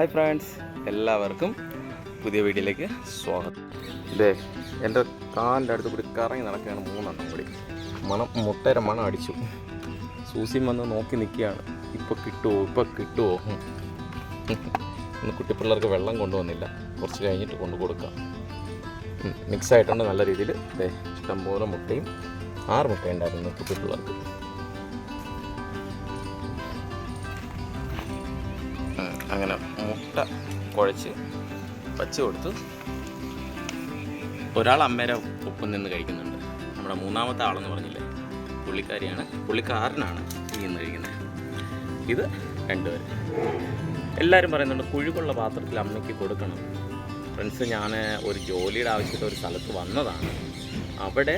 Hi friends എല്ലാവർക്കും പുതിയ വീഡിയോയിലേക്ക് സ്വാഗതം. ഇതേ എന്റെ കാലിന്റെ അടുത്ത് കൂടി കറങ്ങി നടക്കുകയാണ് മൂന്നെണ്ണം കൂടി. മണം മുട്ടര മണം അടിച്ചു. സൂസി വന്ന് നോക്കി നിൽക്കുകയാണ്. ഇപ്പോൾ കിട്ടുമോ ഇപ്പോൾ കിട്ടുമോ. ഇന്ന് കുട്ടിപ്പിള്ളേർക്ക് വെള്ളം കൊണ്ടുവന്നില്ല. കുറച്ച് കഴിഞ്ഞിട്ട് കൊണ്ടു കൊടുക്കാം. മിക്സ് ആയിട്ടുണ്ട് നല്ല രീതിയിൽ. ഇതേ ഇഷ്ടംപോലെ മുട്ടയും ആറ് മുട്ടയുണ്ടായിരുന്നു കുട്ടിപ്പിള്ളേർക്ക്. അങ്ങനെ. മുട്ട കുഴച്ച് വച്ച് കൊടുത്തു ഒരാൾ അമ്മേരെ ഒപ്പം നിന്ന് കഴിക്കുന്നുണ്ട്. നമ്മുടെ മൂന്നാമത്തെ ആളെന്ന് പറഞ്ഞില്ലേ പുള്ളിക്കാരിയാണ് പുള്ളിക്കാരനാണ് നിന്ന് കഴിക്കുന്നത്. ഇത് രണ്ടുപേർ എല്ലാവരും പറയുന്നുണ്ട് കുഴുകുള്ള പാത്രത്തിൽ അമ്മയ്ക്ക് കൊടുക്കണം. ഫ്രണ്ട്സ് ഞാൻ ഒരു ജോലിയുടെ ആവശ്യത്തിൽ ഒരു സ്ഥലത്ത് വന്നതാണ്. അവിടെ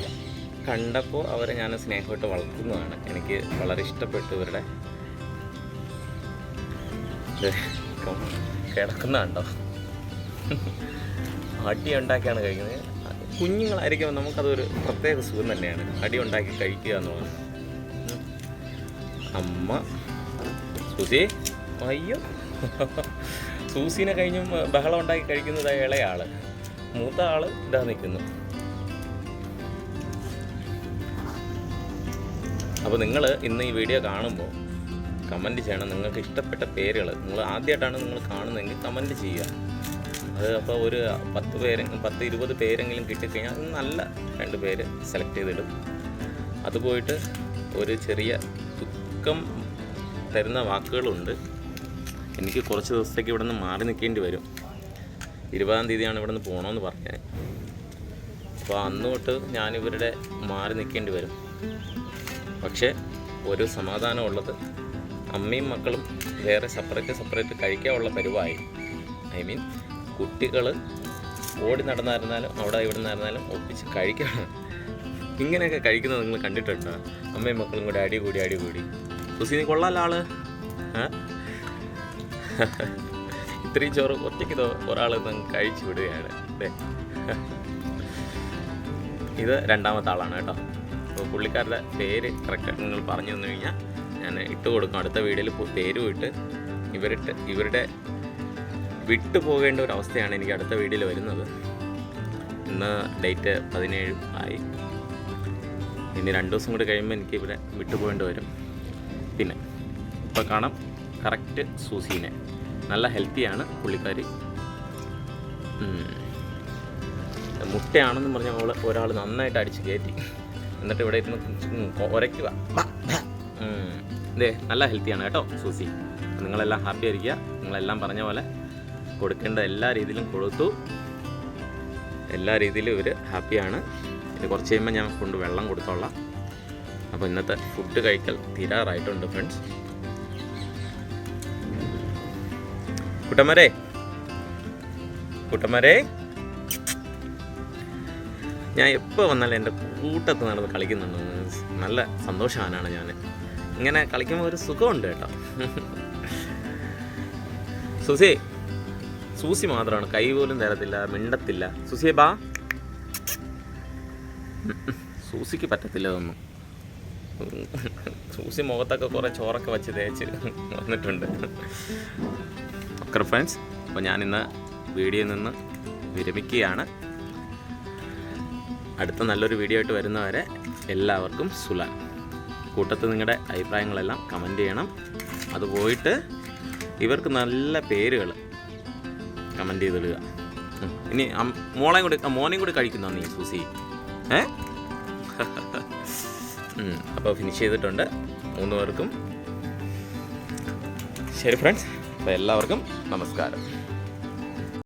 കണ്ടപ്പോൾ അവരെ ഞാൻ സ്നേഹമായിട്ട് വളർത്തുന്നതാണ്. എനിക്ക് വളരെ ഇഷ്ടപ്പെട്ടു ഇവരുടെ. ഇത് കിടക്കുന്നുണ്ടോ? അടി ഉണ്ടാക്കിയാണ് കഴിക്കുന്നത്. കുഞ്ഞുങ്ങളായിരിക്കുമ്പോൾ നമുക്കതൊരു പ്രത്യേക സുഖം തന്നെയാണ്. അടി ഉണ്ടാക്കി കഴിക്കുക എന്ന് പറഞ്ഞു അമ്മ സുസി അയ്യോ. സൂസിനെ കഴിഞ്ഞും ബഹളം ഉണ്ടാക്കി കഴിക്കുന്നത് ഇളയ ആൾ മൂത്ത ആൾ ഇതാ നിൽക്കുന്നു. അപ്പോൾ നിങ്ങൾ ഇന്ന് ഈ വീഡിയോ കാണുമ്പോൾ കമന്റ് ചെയ്യണം. നിങ്ങൾക്ക് ഇഷ്ടപ്പെട്ട പേരുകൾ നിങ്ങൾ ആദ്യമായിട്ടാണ് നിങ്ങൾ കാണുന്നതെങ്കിൽ കമന്റ് ചെയ്യുക. അത് അപ്പോൾ ഒരു പത്ത് പേര് പത്ത് ഇരുപത് പേരെങ്കിലും കിട്ടിക്കഴിഞ്ഞാൽ നല്ല രണ്ട് പേര് സെലക്ട് ചെയ്തിടും. അത് പോയിട്ട് ഒരു ചെറിയ ദുഃഖം തരുന്ന വാക്കുകളുണ്ട്. എനിക്ക് കുറച്ച് ദിവസത്തേക്ക് ഇവിടെ നിന്ന് മാറി നിൽക്കേണ്ടി വരും. ഇരുപതാം തീയതിയാണ് ഇവിടെ നിന്ന് പോകണമെന്ന് പറഞ്ഞത്. അപ്പോൾ അന്ന് തൊട്ട് ഞാനിവരുടെ മാറി നിൽക്കേണ്ടി വരും. പക്ഷേ ഒരു സമാധാനമുള്ളത് അമ്മയും മക്കളും വേറെ സെപ്പറേറ്റ് സെപ്പറേറ്റ് കഴിക്കാനുള്ള പരിവായി. ഐ മീൻ കുട്ടികൾ ഓടി നടന്നായിരുന്നാലും അവിടെ ഇവിടെ നിന്നായിരുന്നാലും ഒപ്പിച്ച് കഴിക്കണം. ഇങ്ങനെയൊക്കെ കഴിക്കുന്നത് നിങ്ങൾ കണ്ടിട്ടുണ്ടോ. അമ്മയും മക്കളും കൂടി അടി കൂടി അടി കൂടി. സുസി നീ കൊള്ളാല ആൾ? ഇത്രയും ചോറ് ഒറ്റയ്ക്ക് ഒരാൾ കഴിച്ചു വിടുകയാണ്. ദേ. ഇത് രണ്ടാമത്തെ ആളാണ് കേട്ടോ. അപ്പോൾ പുള്ളിക്കാരുടെ പേര് കറക്റ്റ് നിങ്ങൾ പറഞ്ഞു തന്നു കഴിഞ്ഞാൽ ഞാൻ ഇട്ട് കൊടുക്കും അടുത്ത വീഡിയോയിൽ പേരും ഇട്ട് ഇവരിട്ട് ഇവരുടെ വിട്ടു പോകേണ്ട ഒരു അവസ്ഥയാണ് എനിക്ക് അടുത്ത വീഡിയോയിൽ വരുന്നത് ഇന്ന് ഡേറ്റ് പതിനേഴ് ആയി ഇനി രണ്ട് ദിവസം കൂടി കഴിയുമ്പോൾ എനിക്ക് ഇവിടെ വിട്ടു പോകേണ്ടി വരും പിന്നെ ഇപ്പോൾ കാണാം കറക്റ്റ് സൂസീനെ നല്ല ഹെൽത്തിയാണ് പുള്ളിക്കാരി. മുട്ടയാണെന്ന് പറഞ്ഞ അവൾ ഒരാൾ നന്നായിട്ട് അടിച്ച് കയറ്റി എന്നിട്ട് ഇവിടെ ഇരുന്ന് ഉരയ്ക്കുക ദേ നല്ല ഹെൽത്തിയാണ് കേട്ടോ സൂസി. നിങ്ങളെല്ലാം ഹാപ്പി ആയിരിക്കുക. നിങ്ങളെല്ലാം പറഞ്ഞ പോലെ കൊടുക്കേണ്ട എല്ലാ രീതിയിലും കൊടുത്തു. എല്ലാ രീതിയിലും ഇവർ ഹാപ്പിയാണ് ഇനി കുറച്ച് കഴിയുമ്പോൾ ഞാൻ കൊണ്ട് വെള്ളം കൊടുത്തോളാം. അപ്പോൾ ഇന്നത്തെ ഫുഡ് കഴിക്കൽ തീരാറായിട്ടുണ്ട് ഫ്രണ്ട്സ് കുട്ടന്മാരെ കുട്ടന്മാരെ. ഞാൻ എപ്പോൾ വന്നാലും എന്റെ കൂട്ടത്ത് നടന്ന് കളിക്കുന്നുണ്ട് നല്ല സന്തോഷവാനാണ് ഞാൻ ഇങ്ങനെ കളിക്കുമ്പോൾ ഒരു സുഖമുണ്ട് കേട്ടോ. സുസി സൂസി മാത്രമാണ്. കൈ പോലും തരത്തില്ല മിണ്ടത്തില്ല. സുസിയെ ബാ. സൂസിക്ക് പറ്റത്തില്ല ഇതൊന്നും. സൂസി മുഖത്തൊക്കെ കുറേ ചോറൊക്കെ വെച്ച് തേച്ച് വന്നിട്ടുണ്ട്. ഓക്കെ ഫ്രണ്ട്സ് അപ്പോൾ ഞാനിന്ന് വീഡിയോയിൽ നിന്ന് വിരമിക്കുകയാണ്. അടുത്ത നല്ലൊരു വീഡിയോ ആയിട്ട് വരുന്നവരെ എല്ലാവർക്കും സുലാൻ. കൂട്ടത്തിൽ നിങ്ങളുടെ അഭിപ്രായങ്ങളെല്ലാം കമന്റ് ചെയ്യണം. അത് പോയിട്ട് ഇവർക്ക് നല്ല പേരുകൾ കമന്റ് ചെയ്തിടുക. ഇനി മോളെയും കൂടി മോനെയും കൂടി കഴിക്കുന്നോ നീ സൂസി? ഏ? അപ്പോൾ ഫിനിഷ് ചെയ്തിട്ടുണ്ട്. മൂന്ന് പേർക്കും. ശരി ഫ്രണ്ട്സ് അപ്പോൾ എല്ലാവർക്കും നമസ്കാരം.